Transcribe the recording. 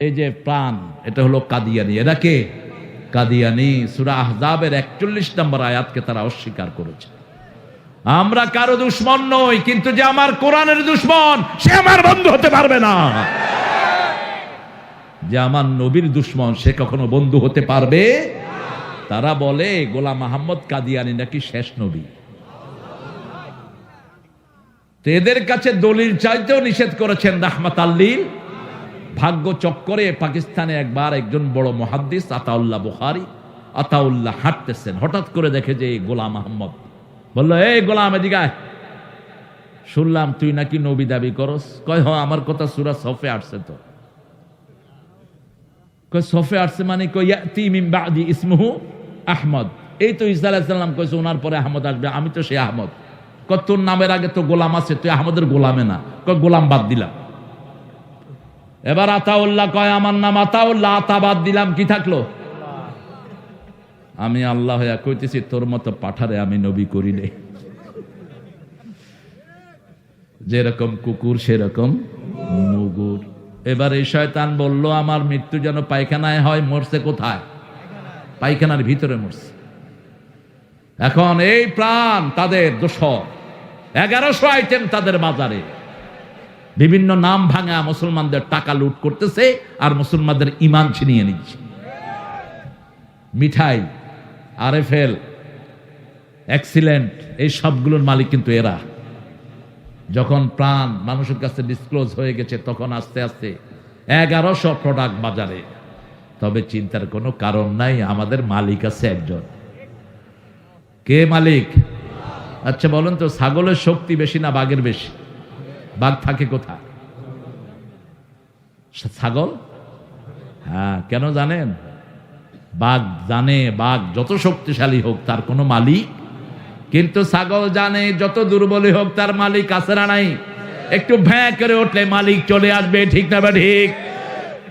এই যে প্রাণ, এটা হলো কাদিয়ানি। এরা কে? কাদিয়ানি সুরা আহজাবের একচল্লিশ নম্বর আয়াতকে তারা অস্বীকার করেছে। আমরা কারও দুশ্মন নই, কিন্তু যে আমার কোরআনের দুশ্মন, সে আমার বন্ধু হতে পারবে না। যে আমার নবীর দুশ্মন, সে কখনো বন্ধু হতে পারবে? তারা বলে, গোলাম আহম্মদ কাদিয়ানি নাকি শেষ নবী। তো এদের কাছে দলিল চাইতেও নিষেধ করেছেন রাহমাত আল্লিল ভাগ্য চক্করে পাকিস্তানে একবার একজন বড় মহাদ্দিস, আতাউল্লাহ বুখারি, আতাউল্লাহ হাঁটতেছেন। হঠাৎ করে দেখে যে এই গোলাম আহম্মদ বলল, এই গোলাম, এদিকে আয়। শুনলাম, তুই নাকি নবী দাবি করস? কয় হ আমার কথা সুরা সফে আসছে তো। সফে আসছে মানে? মিন ইসমুহু আহমদ। এই তো সালাম কইছে, ওনার পরে আহমদ আসবে, আমি তো সে আহমদ। কয়, তোর নামের আগে তো গোলাম আছে, তুই আহমদের গোলামে না। কয়, গোলাম বাদ দিলাম। এবার আতাউল্লাহ কয়, আমার নাম আতাউল্লাহ, আতা বাদ দিলাম, কি থাকল? আমি আল্লাহ হইয়া কইতেছি, তোর মতো পাঠারে আমি নবী করি নে যেরকম কুকুর, সেরকম মুগুর। এবার এই শয়তান বলল, আমার মৃত্যু যেন পায়খানায় হয়, মরছে কোথায়? পায়খানার ভিতরে মরছে। এখন এই প্রাণ তাদের দোষর। এগারোশো আইটেম তাদের বাজারে বিভিন্ন নাম ভাঙা মুসলমানদের টাকা লুট করতেছে আর মুসলমানদের ইমান ছিনিয়ে নিচ্ছে। মিঠাই, আরএফএল, এক্সিলেন্ট, এই সবগুলোর মালিক কিন্তু এরা। যখন প্রাণ মানুষের কাছে ডিসক্লোজ হয়ে গেছে, তখন আস্তে আস্তে এগারোশো প্রোডাক্ট বাজারে। তবে চিন্তার কোনো কারণ নাই, আমাদের মালিক আছে একজন। কে মালিক? আচ্ছা বলেন তো, ছাগলের শক্তি বেশি না বাঘের বেশি? বাঘ থাকে কোথায়? ছাগল? হ্যাঁ কেন জানেন? বাঘ জানে, বাঘ যত শক্তিশালী হোক তার কোনো মালিক। কিন্তু ছাগল জানে, যত দুর্বলই হোক তার মালিক আছে না নাই? একটু ভ্যাঁ করে উঠলে মালিক চলে আসবে, ঠিক না বা ঠিক?